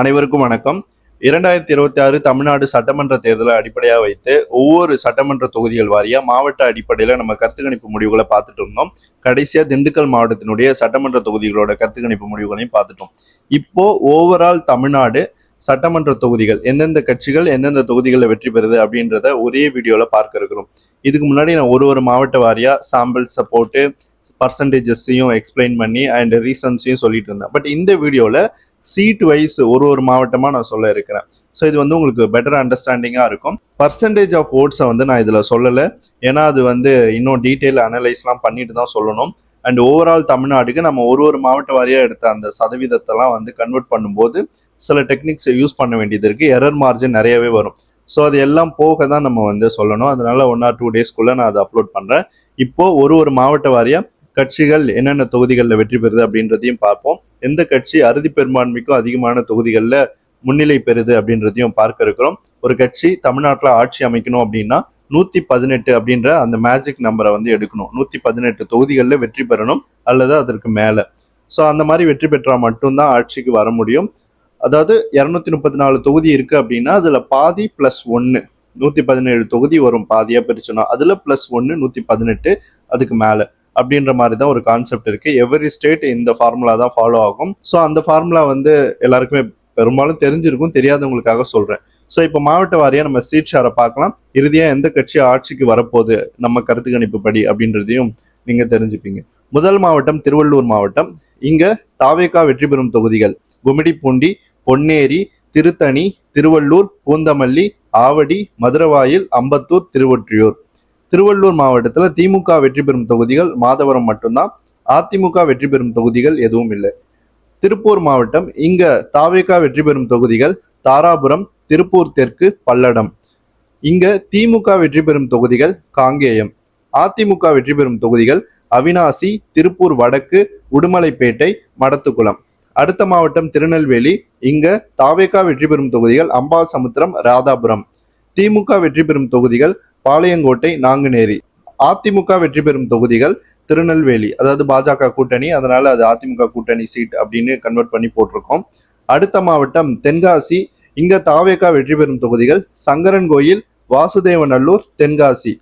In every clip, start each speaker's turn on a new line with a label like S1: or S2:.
S1: அனைவருக்கும் வணக்கம். இரண்டாயிரத்தி இருபத்தி ஆறு தமிழ்நாடு சட்டமன்ற தேர்தலை அடிப்படையாக வைத்து ஒவ்வொரு சட்டமன்ற தொகுதிகள் வாரியா மாவட்ட அடிப்படையில் நம்ம கருத்து கணிப்பு முடிவுகளை பார்த்துட்டு இருந்தோம். கடைசியாக திண்டுக்கல் மாவட்டத்தினுடைய சட்டமன்ற தொகுதிகளோட கருத்து கணிப்பு முடிவுகளையும் பார்த்துட்டோம். இப்போ ஓவரால் தமிழ்நாடு சட்டமன்ற தொகுதிகள் எந்தெந்த கட்சிகள் எந்தெந்த தொகுதிகளில் வெற்றி பெறுது அப்படின்றத ஒரே வீடியோவில் பார்க்க இருக்கிறோம். இதுக்கு முன்னாடி நான் ஒரு ஒரு மாவட்ட வாரியாக சாம்பிள்ஸை போட்டு பர்சன்டேஜஸையும் எக்ஸ்பிளைன் பண்ணி அண்ட் ரீசன்ஸையும் சொல்லிட்டு இருந்தேன். பட் இந்த வீடியோவில் சீட் வைஸ் ஒரு ஒரு மாவட்டமா நான் சொல்ல இருக்கிறேன். ஸோ இது வந்து உங்களுக்கு பெட்டர் அண்டர்ஸ்டாண்டிங்காக இருக்கும். பர்சன்டேஜ் ஆஃப் ஓட்ஸை வந்து நான் இதில் சொல்லலை. ஏன்னா அது வந்து இன்னும் டீட்டெயில் அனலைஸ்லாம் பண்ணிட்டு தான் சொல்லணும். அண்ட் ஓவரால் தமிழ்நாடுக்கு நம்ம ஒரு ஒரு மாவட்ட வாரியாக எடுத்த அந்த சதவீதத்தெல்லாம் வந்து கன்வெர்ட் பண்ணும்போது சில டெக்னிக்ஸை யூஸ் பண்ண வேண்டியது இருக்குது எரர் மார்ஜின் நிறையவே வரும். ஸோ அது எல்லாம் போக தான் நம்ம வந்து சொல்லணும். அதனால ஒன் ஆர் டூ டேஸ்க்குள்ளே நான் அதை அப்லோட் பண்ணுறேன் இப்போது ஒரு ஒரு மாவட்ட வாரியாக கட்சிகள் என்னென்ன தொகுதிகளில் வெற்றி பெறுது அப்படின்றதையும் பார்ப்போம். எந்த கட்சி அறுதி பெரும்பான்மைக்கும் அதிகமான தொகுதிகளில் முன்னிலை பெறுது அப்படின்றதையும் பார்க்க இருக்கிறோம். ஒரு கட்சி தமிழ்நாட்டில் ஆட்சி அமைக்கணும் அப்படின்னா நூத்தி பதினெட்டு அப்படின்ற அந்த மேஜிக் நம்பரை வந்து எடுக்கணும். நூத்தி பதினெட்டு தொகுதிகளில் வெற்றி பெறணும் அல்லது அதற்கு மேலே. ஸோ அந்த மாதிரி வெற்றி பெற்றால் மட்டும்தான் ஆட்சிக்கு வர முடியும். அதாவது இரநூத்தி முப்பத்தி நாலு தொகுதி இருக்கு அப்படின்னா அதுல பாதி பிளஸ் ஒன்று நூத்தி பதினேழு தொகுதி வரும் பாதியா பிரிச்சுனா அதுல பிளஸ் ஒன்று நூத்தி பதினெட்டு அதுக்கு மேலே. அப்படின்ற மாதிரி தான் ஒரு கான்செப்ட் இருக்கு. எவ்ரி ஸ்டேட் இந்த ஃபார்முலா தான் ஃபாலோ ஆகும். ஸோ அந்த ஃபார்முலா வந்து எல்லாருக்குமே பெரும்பாலும் தெரிஞ்சிருக்கும் தெரியாதவங்களுக்காக சொல்றேன். ஸோ இப்போ மாவட்ட வாரியாக நம்ம சீட் ஷேரை பார்க்கலாம். இறுதியாக எந்த கட்சி ஆட்சிக்கு வரப்போகுது நம்ம கருத்து கணிப்பு படி அப்படின்றதையும் நீங்கள் தெரிஞ்சுப்பீங்க. முதல் மாவட்டம் திருவள்ளூர் மாவட்டம். இங்கே தாவேக்கா வெற்றி பெறும் தொகுதிகள். கும்மிடிப்பூண்டி பொன்னேரி திருத்தணி திருவள்ளூர் பூந்தமல்லி ஆவடி மதுரவாயில் அம்பத்தூர் திருவொற்றியூர். திருவள்ளூர் மாவட்டத்தில் திமுக வெற்றி பெறும் தொகுதிகள் மாதவரம் மட்டும்தான். அதிமுக வெற்றி பெறும் தொகுதிகள் எதுவும் இல்லை. திருப்பூர் மாவட்டம் இங்க தாவேகா வெற்றி பெறும் தொகுதிகள் தாராபுரம் திருப்பூர் தெற்கு பல்லடம். இங்க திமுக வெற்றி பெறும் தொகுதிகள் காங்கேயம். அதிமுக வெற்றி பெறும் தொகுதிகள் அவினாசி திருப்பூர் வடக்கு உடுமலைப்பேட்டை மடத்துக்குளம். அடுத்த மாவட்டம் திருநெல்வேலி இங்க தாவேகா வெற்றி பெறும் தொகுதிகள் அம்பாசமுத்திரம் ராதாபுரம். திமுக வெற்றி பெறும் தொகுதிகள் பாளையங்கோட்டை நாங்குநேரி. அதிமுக வெற்றி பெறும் தொகுதிகள் திருநெல்வேலி அதாவது பாஜக கூட்டணி. அதனால அது அதிமுக கூட்டணி சீட் அப்படின்னு கன்வெர்ட் பண்ணி போட்டிருக்கோம். அடுத்த மாவட்டம் தென்காசி இங்க தாவேகா வெற்றி பெறும் தொகுதிகள் சங்கரன் கோயில் வாசுதேவநல்லூர் தென்காசி.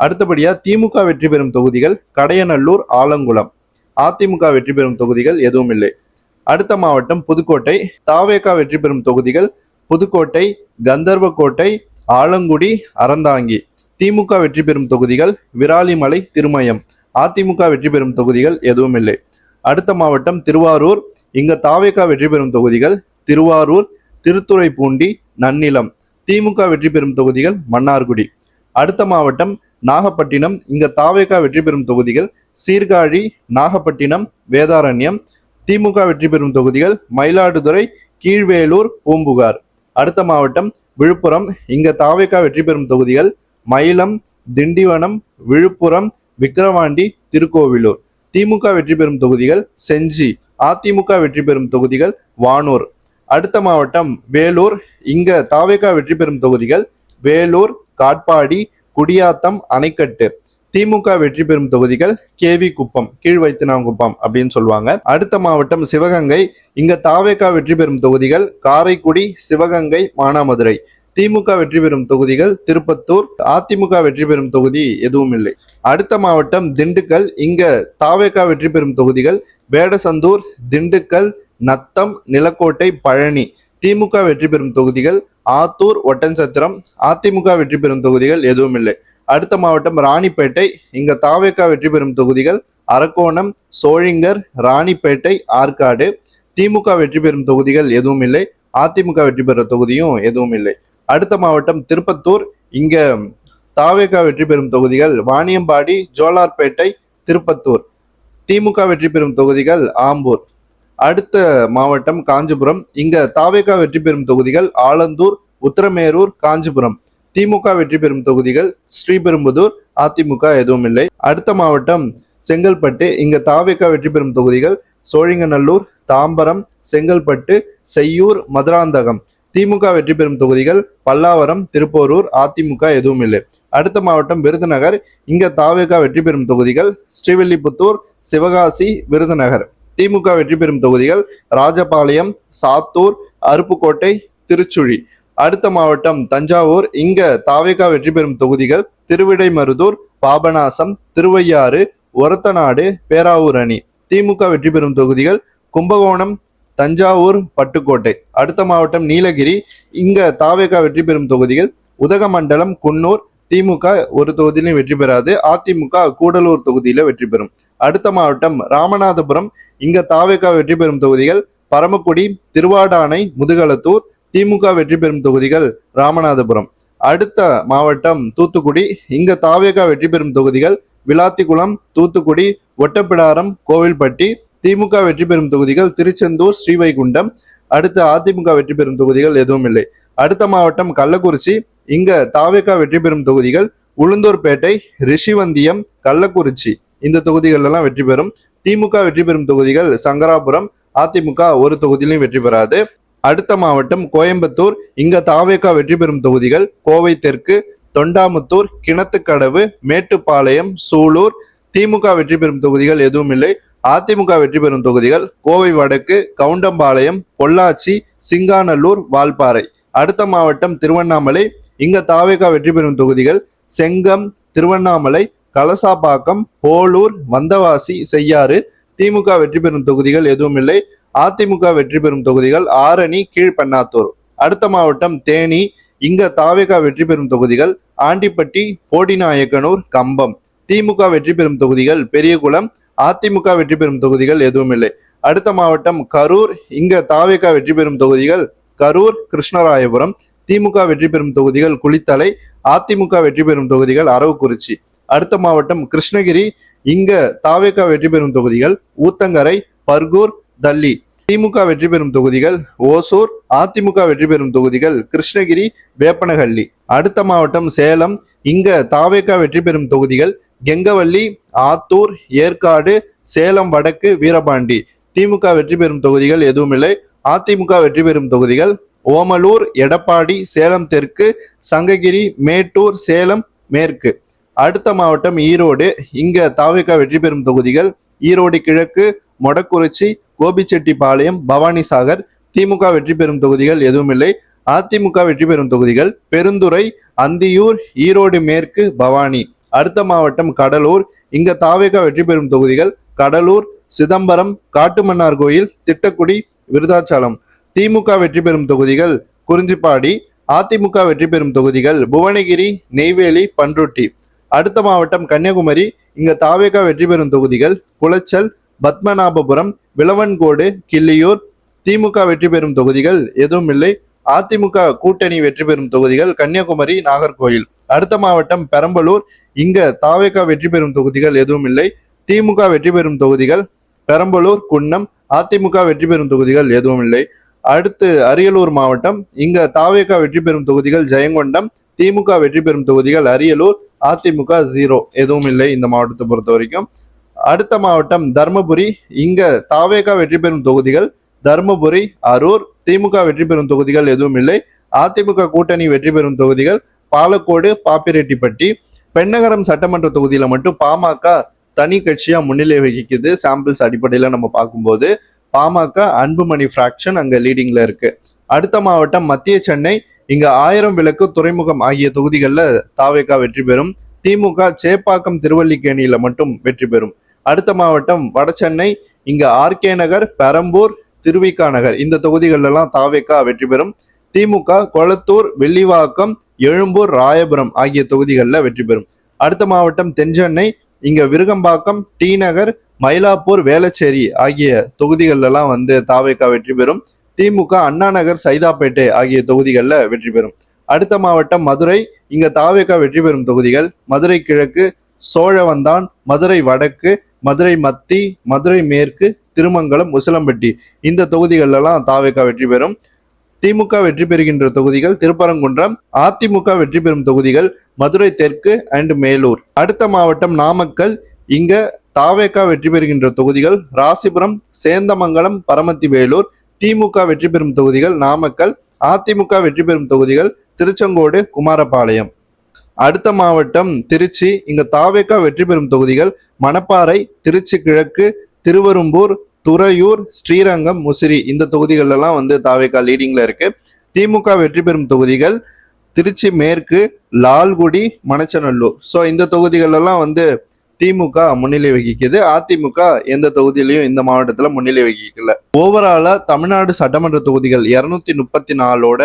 S1: அடுத்தபடியா திமுக வெற்றி பெறும் தொகுதிகள் கடையநல்லூர் ஆலங்குளம். அதிமுக வெற்றி பெறும் தொகுதிகள் எதுவும் இல்லை. அடுத்த மாவட்டம் புதுக்கோட்டை தாவேகா வெற்றி பெறும் தொகுதிகள் புதுக்கோட்டை கந்தர்வக்கோட்டை ஆலங்குடி அறந்தாங்கி. திமுக வெற்றி பெறும் தொகுதிகள் விராலிமலை திருமயம். அதிமுக வெற்றி பெறும் தொகுதிகள் எதுவும் இல்லை. அடுத்த மாவட்டம் திருவாரூர். இங்க தாவேக்கா வெற்றி பெறும் தொகுதிகள் திருவாரூர் திருத்துறைப்பூண்டி நன்னிலம். திமுக வெற்றி பெறும் தொகுதிகள் மன்னார்குடி. அடுத்த மாவட்டம் நாகப்பட்டினம். இங்க தாவேக்கா வெற்றி பெறும் தொகுதிகள் சீர்காழி நாகப்பட்டினம் வேதாரண்யம். திமுக வெற்றி பெறும் தொகுதிகள் மயிலாடுதுறை கீழ்வேலூர் பூம்புகார். அடுத்த மாவட்டம் விழுப்புரம். இங்க தாவேக்கா வெற்றி பெறும் தொகுதிகள் மயிலம் திண்டிவனம் விழுப்புரம் விக்கிரவாண்டி திருக்கோவிலூர். திமுக வெற்றி பெறும் தொகுதிகள் செஞ்சி அதிமுக வெற்றி பெறும் தொகுதிகள் வானூர். அடுத்த மாவட்டம் வேலூர். இங்க தாவேகா வெற்றி பெறும் தொகுதிகள் வேலூர் காட்பாடி குடியாத்தம் அணைக்கட்டு. திமுக வெற்றி பெறும் தொகுதிகள் கேவி குப்பம் கீழ் வைத்தினாங்குப்பம் அப்படின்னு சொல்லுவாங்க. அடுத்த மாவட்டம் சிவகங்கை. இங்க தாவேகா வெற்றி பெறும் தொகுதிகள் காரைக்குடி சிவகங்கை மானாமதுரை. திமுக வெற்றி பெறும் தொகுதிகள் திருப்பத்தூர் அதிமுக வெற்றி பெறும் தொகுதி எதுவும் இல்லை. அடுத்த மாவட்டம் திண்டுக்கல் இங்க தாவேகா வெற்றி பெறும் தொகுதிகள் வேடசந்தூர் திண்டுக்கல் நத்தம் நிலக்கோட்டை பழனி. திமுக வெற்றி பெறும் தொகுதிகள் ஆத்தூர் ஒட்டன்சத்திரம். அதிமுக வெற்றி பெறும் தொகுதிகள் எதுவும் இல்லை. அடுத்த மாவட்டம் ராணிப்பேட்டை இங்க தாவேகா வெற்றி பெறும் தொகுதிகள் அரக்கோணம் சோழிங்கர் ராணிப்பேட்டை ஆற்காடு. திமுக வெற்றி பெறும் தொகுதிகள் எதுவும் இல்லை. அதிமுக வெற்றி பெறும் தொகுதியும் எதுவும் இல்லை. அடுத்த மாவட்டம் திருப்பத்தூர். இங்க தாவேகா வெற்றி பெறும் தொகுதிகள் வாணியம்பாடி ஜோலார்பேட்டை திருப்பத்தூர். திமுக வெற்றி பெறும் தொகுதிகள் ஆம்பூர். அடுத்த மாவட்டம் காஞ்சிபுரம். இங்க தாவேகா வெற்றி பெறும் தொகுதிகள் ஆலந்தூர் உத்தரமேரூர் காஞ்சிபுரம். திமுக வெற்றி பெறும் தொகுதிகள் ஸ்ரீபெரும்புதூர் அதிமுக எதுவும் இல்லை. அடுத்த மாவட்டம் செங்கல்பட்டு. இங்க தாவேகா வெற்றி பெறும் தொகுதிகள் சோழிங்கநல்லூர் தாம்பரம் செங்கல்பட்டு செய்யூர் மதுராந்தகம். திமுக வெற்றி பெறும் தொகுதிகள் பல்லாவரம் திருப்போரூர் அதிமுக எதுவும் இல்லை அடுத்த மாவட்டம் விருதுநகர். இங்க தாவேகா வெற்றி பெறும் தொகுதிகள் ஸ்ரீவில்லிபுத்தூர் சிவகாசி விருதுநகர். திமுக வெற்றி பெறும் தொகுதிகள் ராஜபாளையம் சாத்தூர் அருப்புக்கோட்டை திருச்சுழி. அடுத்த மாவட்டம் தஞ்சாவூர். இங்க தாவேகா வெற்றி பெறும் தொகுதிகள் திருவிடைமருதூர் பாபநாசம் திருவையாறு ஒரத்தநாடு பேராவூர் அணி. திமுக வெற்றி பெறும் தொகுதிகள் கும்பகோணம் தஞ்சாவூர் பட்டுக்கோட்டை. அடுத்த மாவட்டம் நீலகிரி. இங்க தாவேகா வெற்றி பெறும் தொகுதிகள். உதகமண்டலம் குன்னூர் திமுக ஒரு தொகுதியிலும் வெற்றி பெறாது. அதிமுக கூடலூர் தொகுதியில வெற்றி பெறும். அடுத்த மாவட்டம் ராமநாதபுரம். இங்க தாவேகா வெற்றி பெறும் தொகுதிகள். பரமக்குடி திருவாடானை முதுகலத்தூர் திமுக வெற்றி பெறும் தொகுதிகள் ராமநாதபுரம். அடுத்த மாவட்டம் தூத்துக்குடி. இங்க தாவேகா வெற்றி பெறும் தொகுதிகள் விளாத்திக்குளம் தூத்துக்குடி ஒட்டப்பிடாரம் கோவில்பட்டி திமுக வெற்றி பெறும் தொகுதிகள் திருச்செந்தூர் ஸ்ரீவைகுண்டம். அடுத்து அதிமுக வெற்றி பெறும் தொகுதிகள் எதுவும் இல்லை. அடுத்த மாவட்டம் கள்ளக்குறிச்சி. இங்க தாவேக்கா வெற்றி பெறும் தொகுதிகள் உளுந்தூர்பேட்டை ரிஷிவந்தியம் கள்ளக்குறிச்சி. இந்த தொகுதிகள் எல்லாம் வெற்றி பெறும். திமுக வெற்றி பெறும் தொகுதிகள் சங்கராபுரம். அதிமுக ஒரு தொகுதியிலும் வெற்றி பெறாது. அடுத்த மாவட்டம் கோயம்புத்தூர். இங்க தாவேக்கா வெற்றி பெறும் தொகுதிகள் கோவை தெற்கு தொண்டாமுத்தூர் கிணத்துக்கடவு மேட்டுப்பாளையம் சூலூர். திமுக வெற்றி பெறும் தொகுதிகள் எதுவும் இல்லை. அதிமுக வெற்றி பெறும் தொகுதிகள் கோவை வடக்கு கவுண்டம்பாளையம் பொள்ளாச்சி சிங்காநல்லூர் வால்பாறை. அடுத்த மாவட்டம் திருவண்ணாமலை. இங்க தாவேகா வெற்றி பெறும் தொகுதிகள் செங்கம் திருவண்ணாமலை கலசாப்பாக்கம் போலூர் வந்தவாசி செய்யாறு. திமுக வெற்றி பெறும் தொகுதிகள் எதுவும் இல்லை. அதிமுக வெற்றி பெறும் தொகுதிகள் ஆரணி கீழ்பெண்ணாத்தூர். அடுத்த மாவட்டம் தேனி. இங்க தாவேகா வெற்றி பெறும் தொகுதிகள் ஆண்டிப்பட்டி போடிநாயக்கனூர் கம்பம். திமுக வெற்றி பெறும் தொகுதிகள் பெரியகுளம் அதிமுக வெற்றி பெறும் தொகுதிகள் எதுவும் இல்லை. அடுத்த மாவட்டம் கரூர் இங்க தாவேகா வெற்றி பெறும் தொகுதிகள் கரூர் கிருஷ்ணராயபுரம். திமுக வெற்றி பெறும் தொகுதிகள் குளித்தலை அதிமுக வெற்றி பெறும் தொகுதிகள் அரவக்குறிச்சி. அடுத்த மாவட்டம் கிருஷ்ணகிரி இங்க தாவேகா வெற்றி பெறும் தொகுதிகள் ஊத்தங்கரை பர்கூர் தள்ளி. திமுக வெற்றி பெறும் தொகுதிகள் ஓசூர் அதிமுக வெற்றி பெறும் தொகுதிகள் கிருஷ்ணகிரி வேப்பனஹள்ளி. அடுத்த மாவட்டம் சேலம் இங்க தாவேகா வெற்றி பெறும் தொகுதிகள் கெங்கவல்லி ஆத்தூர் ஏற்காடு சேலம் வடக்கு வீரபாண்டி. திமுக வெற்றி பெறும் தொகுதிகள் எதுவும் இல்லை அதிமுக வெற்றி பெறும் தொகுதிகள் ஓமலூர் எடப்பாடி சேலம் தெற்கு சங்ககிரி மேட்டூர் சேலம் மேற்கு. அடுத்த மாவட்டம் ஈரோடு. இங்க தாவேக்கா வெற்றி பெறும் தொகுதிகள் ஈரோடு கிழக்கு மொடக்குறிச்சி கோபிச்செட்டிப்பாளையம் பவானிசாகர். திமுக வெற்றி பெறும் தொகுதிகள் எதுவும் இல்லை அதிமுக வெற்றி பெறும் தொகுதிகள் பெருந்துறை அந்தியூர் ஈரோடு மேற்கு பவானி. அடுத்த மாவட்டம் கடலூர். இங்க தாவேகா வெற்றி பெறும் தொகுதிகள் கடலூர் சிதம்பரம் காட்டுமன்னார் கோயில் திட்டக்குடி விருதாச்சலம். திமுக வெற்றி பெறும் தொகுதிகள் குறிஞ்சிப்பாடி அதிமுக வெற்றி பெறும் தொகுதிகள் புவனகிரி நெய்வேலி பன்ருட்டி அடுத்த மாவட்டம் கன்னியாகுமரி. இங்க தாவேகா வெற்றி பெறும் தொகுதிகள் குளச்சல் பத்மநாபபுரம் விளவன்கோடு கிள்ளியூர். திமுக வெற்றி பெறும் தொகுதிகள் எதுவும் இல்லை. அதிமுக கூட்டணி வெற்றி பெறும் தொகுதிகள் கன்னியாகுமரி நாகர்கோயில் அடுத்த மாவட்டம் பெரம்பலூர். இங்க தாவேகா வெற்றி பெறும் தொகுதிகள் எதுவும் இல்லை. திமுக வெற்றி பெறும் தொகுதிகள் பெரம்பலூர் குன்னம் அதிமுக வெற்றி பெறும் தொகுதிகள் எதுவும் இல்லை. அடுத்து அரியலூர் மாவட்டம். இங்க தாவேகா வெற்றி பெறும் தொகுதிகள் ஜெயங்கொண்டம் திமுக வெற்றி பெறும் தொகுதிகள் அரியலூர் அதிமுக ஜீரோ எதுவும் இல்லை இந்த மாவட்டத்தை பொறுத்த வரைக்கும். அடுத்த மாவட்டம் தர்மபுரி. இங்க தாவேகா வெற்றி பெறும் தொகுதிகள் தர்மபுரி அரூர் திமுக வெற்றி பெறும் தொகுதிகள் எதுவும் இல்லை. அதிமுக கூட்டணி வெற்றி பெறும் தொகுதிகள் பாலக்கோடு பாப்பிரெட்டிப்பட்டி பெண்ணகரம் சட்டமன்ற தொகுதியில் மட்டும் பாமக தனி கட்சியாக முன்னிலை வகிக்குது. சாம்பிள்ஸ் அடிப்படையில் நம்ம பார்க்கும்போது பாமக அன்புமணி ஃப்ராக்ஷன் அங்கே லீடிங்கில் இருக்குது அடுத்த மாவட்டம் மத்திய சென்னை. இங்கே ஆயிரம் விளக்கு துறைமுகம் ஆகிய தொகுதிகளில் தாவேகா வெற்றி பெறும். திமுக சேப்பாக்கம் திருவல்லிக்கேணியில் மட்டும் வெற்றி பெறும். அடுத்த மாவட்டம் வடசென்னை இங்கே ஆர்கே நகர் பெரம்பூர் திருவிக்கா நகர். இந்த தொகுதிகளெல்லாம் தாவேக்கா வெற்றி பெறும். திமுக கொளத்தூர் வெள்ளிவாக்கம் எழும்பூர் ராயபுரம் ஆகிய தொகுதிகளில் வெற்றி பெறும். அடுத்த மாவட்டம் தென்சென்னை இங்க விருகம்பாக்கம் டி நகர் மயிலாப்பூர் வேளச்சேரி ஆகிய தொகுதிகளெல்லாம் வந்து தாவேக்கா வெற்றி பெறும். திமுக அண்ணா நகர் சைதாப்பேட்டை ஆகிய தொகுதிகளில் வெற்றி பெறும். அடுத்த மாவட்டம் மதுரை இங்க தாவேக்கா வெற்றி பெறும் தொகுதிகள். மதுரை கிழக்கு சோழவந்தான் மதுரை வடக்கு மதுரை மத்தி மதுரை மேற்கு திருமங்கலம் உசிலம்பட்டி இந்த தொகுதிகளெல்லாம் தாவேக்கா வெற்றி பெறும். திமுக வெற்றி பெறுகின்ற தொகுதிகள் திருப்பரங்குன்றம் அதிமுக வெற்றி பெறும் தொகுதிகள் மதுரை தெற்கு அண்ட் மேலூர். அடுத்த மாவட்டம் நாமக்கல் இங்க தாவேக்கா வெற்றி பெறுகின்ற தொகுதிகள் ராசிபுரம் சேந்தமங்கலம் பரமத்தி வேலூர் திமுக வெற்றி பெறும் தொகுதிகள் நாமக்கல் அதிமுக வெற்றி பெறும் தொகுதிகள் திருச்செங்கோடு குமாரபாளையம். அடுத்த மாவட்டம் திருச்சி இங்க தாவேகா வெற்றி பெறும் தொகுதிகள் மணப்பாறை திருச்சி கிழக்கு திருவரும்பூர் துறையூர் ஸ்ரீரங்கம் முசிறி இந்த தொகுதிகளெல்லாம் வந்து தாவேக்கா லீடிங்கில் இருக்குது திமுக வெற்றி பெறும் தொகுதிகள் திருச்சி மேற்கு லால்குடி மணச்சநல்லூர். ஸோ இந்த தொகுதிகளெல்லாம் வந்து திமுக முன்னிலை வகிக்குது. அதிமுக எந்த தொகுதியிலையும் இந்த மாவட்டத்தில் முன்னிலை வகிக்கல. ஓவராலாக தமிழ்நாடு சட்டமன்ற தொகுதிகள் இரநூத்தி முப்பத்தி நாலோட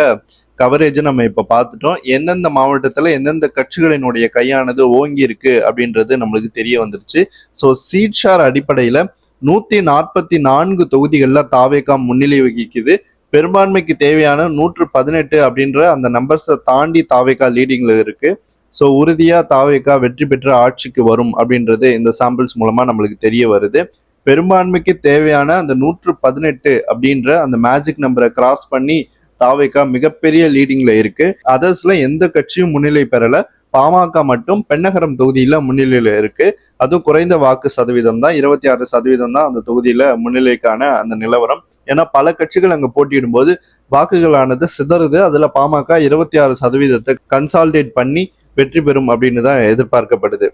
S1: கவரேஜ் நம்ம இப்போ பார்த்துட்டோம். எந்தெந்த மாவட்டத்தில் எந்தெந்த கட்சிகளினுடைய கையானது ஓங்கி இருக்கு அப்படின்றது நம்மளுக்கு தெரிய வந்துருச்சு. ஸோ சீட் ஷேர் அடிப்படையில் நூத்தி நாற்பத்தி நான்கு தொகுதிகளில் தாவேகா முன்னிலை வகிக்குது. பெரும்பான்மைக்கு தேவையான நூற்று பதினெட்டு அப்படின்ற அந்த நம்பர்ஸை தாண்டி தாவேகா லீடிங்ல இருக்கு. ஸோ உறுதியாக தாவேகா வெற்றி பெற்ற ஆட்சிக்கு வரும் அப்படின்றது இந்த சாம்பிள்ஸ் மூலமா நம்மளுக்கு தெரிய வருது. பெரும்பான்மைக்கு தேவையான அந்த நூற்று பதினெட்டு அப்படின்ற அந்த மேஜிக் நம்பரை கிராஸ் பண்ணி தாவேகா மிகப்பெரிய லீடிங்ல இருக்கு. அதர்ஸ்ல எந்த கட்சியும் முன்னிலை பெறல. பாமக மட்டும் பெண்ணகரம் தொகுதியில முன்னிலையில இருக்கு. அதுவும் குறைந்த வாக்கு சதவீதம் தான். இருபத்தி ஆறு சதவீதம் தான் அந்த தொகுதியில முன்னிலைக்கான அந்த நிலவரம். ஏன்னா பல கட்சிகள் அங்க போட்டியிடும் போது வாக்குகளானது சிதறுது. அதுல பாமக இருபத்தி ஆறு சதவீதத்தை கன்சால்டேட் பண்ணி வெற்றி பெறும் அப்படின்னு தான் எதிர்பார்க்கப்படுது.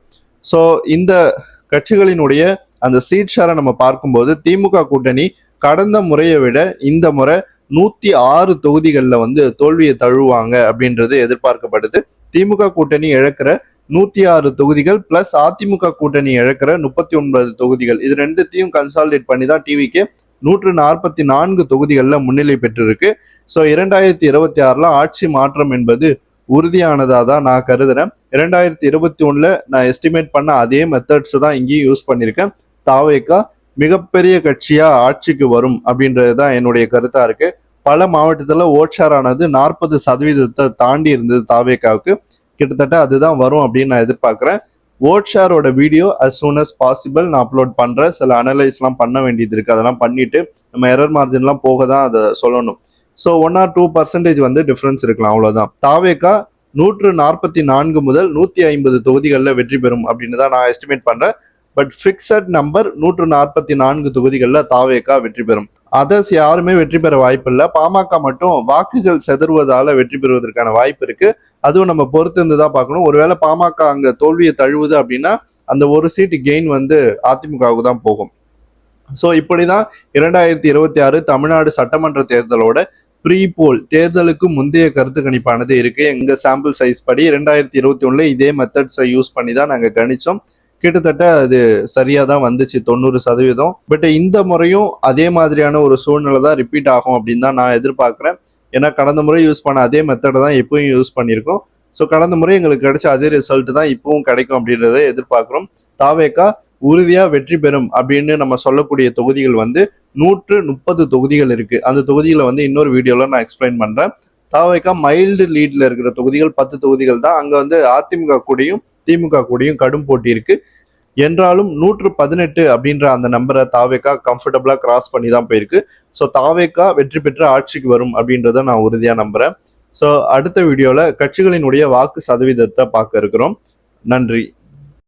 S1: ஸோ இந்த கட்சிகளினுடைய அந்த சீட் ஷேரை நம்ம பார்க்கும்போது திமுக கூட்டணி கடந்த முறையை விட இந்த முறை நூத்தி ஆறு தொகுதிகளில் வந்து தோல்வியை தழுவாங்க அப்படின்றது எதிர்பார்க்கப்படுது. திமுக கூட்டணி இழக்கிற நூத்தி ஆறு தொகுதிகள் பிளஸ் அதிமுக கூட்டணி இழக்கிற முப்பத்தி ஒன்பது தொகுதிகள். இது ரெண்டுத்தையும் கன்சாலிடேட் பண்ணி தான் டிவிக்கு நூற்று நாற்பத்தி நான்கு தொகுதிகளில் முன்னிலை பெற்றிருக்கு. ஸோ இரண்டாயிரத்தி இருபத்தி ஆறில் ஆட்சி மாற்றம் என்பது உறுதியானதா தான் நான் கருதுறேன். இரண்டாயிரத்தி இருபத்தி ஒன்றில் நான் எஸ்டிமேட் பண்ண அதே மெத்தட்ஸை தான் இங்கேயும் யூஸ் பண்ணியிருக்கேன் தாவேக்கா மிகப்பெரிய கட்சியாக ஆட்சிக்கு வரும் அப்படின்றது தான் என்னுடைய கருத்தாக இருக்குது பல மாவட்டத்தில் ஓட்சாரானது நாற்பது சதவீதத்தை தாண்டி இருந்தது தாவேக்காவுக்கு. கிட்டத்தட்ட அதுதான் வரும் அப்படின்னு நான் எதிர்பார்க்குறேன். Vote ஷேரோட video as soon as possible நான் அப்லோட் பண்ணுறேன் சில அனலைஸ்லாம் பண்ண வேண்டியது இருக்குது அதெல்லாம் பண்ணிட்டு நம்ம எரர் மார்ஜின்லாம் போக தான் அதை சொல்லணும். So one or two percentage வந்து டிஃப்ரென்ஸ் இருக்கலாம். அவ்வளோதான் தாவேக்கா நூற்று நாற்பத்தி நான்கு முதல் நூற்றி ஐம்பது தொகுதிகளில் வெற்றி பெறும் அப்படின்னு தான் நான் எஸ்டிமேட் பண்ணுறேன் பட் ஃபிக்ஸட் நம்பர் நூற்று நாற்பத்தி நான்கு தொகுதிகளில் தாவேக்கா வெற்றி பெறும். அதர்ஸ் யாருமே வெற்றி பெற வாய்ப்பு இல்லை பாமக மட்டும் வாக்குகள் செதறுவதால வெற்றி பெறுவதற்கான வாய்ப்பு இருக்கு. அதுவும் நம்ம பொறுத்து இருந்து தான் பார்க்கணும். ஒருவேளை பாமக அங்க தோல்வியை தழுவுது அப்படின்னா அந்த ஒரு சீட்டு கெயின் வந்து அதிமுகவுக்கு தான் போகும். ஸோ இப்படிதான் இரண்டாயிரத்தி இருபத்தி ஆறு தமிழ்நாடு சட்டமன்ற தேர்தலோட ப்ரீ போல் தேர்தலுக்கு முந்தைய கருத்து கணிப்பானது இருக்கு. எங்க சாம்பிள் சைஸ் படி ரெண்டாயிரத்தி இருபத்தி ஒண்ணுல இதே மெத்தட்ஸை யூஸ் பண்ணி தான் நாங்க கணிச்சோம். கிட்டத்தட்ட அது சரியா தான் வந்துச்சு தொண்ணூறு சதவீதம். பட் இந்த முறையும் அதே மாதிரியான ஒரு சூழ்நிலை தான் ரிப்பீட் ஆகும் அப்படின்னு தான் நான் எதிர்பார்க்குறேன். ஏன்னா கடந்த முறை யூஸ் பண்ண அதே மெத்தடை தான் எப்பவும் யூஸ் பண்ணியிருக்கோம். ஸோ கடந்த முறை எங்களுக்கு கிடைச்ச அதே ரிசல்ட் தான் இப்பவும் கிடைக்கும் அப்படின்றத எதிர்பார்க்குறோம். தாவேக்கா உறுதியாக வெற்றி பெறும் அப்படின்னு நம்ம சொல்லக்கூடிய தொகுதிகள் வந்து நூற்று முப்பது தொகுதிகள் இருக்கு. அந்த தொகுதிகளை வந்து இன்னொரு வீடியோவில் நான் எக்ஸ்பிளைன் பண்ணுறேன் தாவேக்கா மைல்டு லீட்ல இருக்கிற தொகுதிகள் பத்து தொகுதிகள் தான். அங்கே வந்து அதிமுக கூடயும் திமுக கூடயும் கடும் போட்டி இருக்கு. என்றாலும் நூற்று பதினெட்டு அப்படின்ற அந்த நம்பரை தாவேக்கா கம்ஃபர்டபுளாக கிராஸ் பண்ணி தான் போயிருக்கு. ஸோ தாவேக்கா வெற்றி பெற்று ஆட்சிக்கு வரும் அப்படின்றத நான் உறுதியாக நம்புகிறேன் ஸோ அடுத்த வீடியோவில் கட்சிகளினுடைய வாக்கு சதவீதத்தை பார்க்க இருக்கிறோம். நன்றி.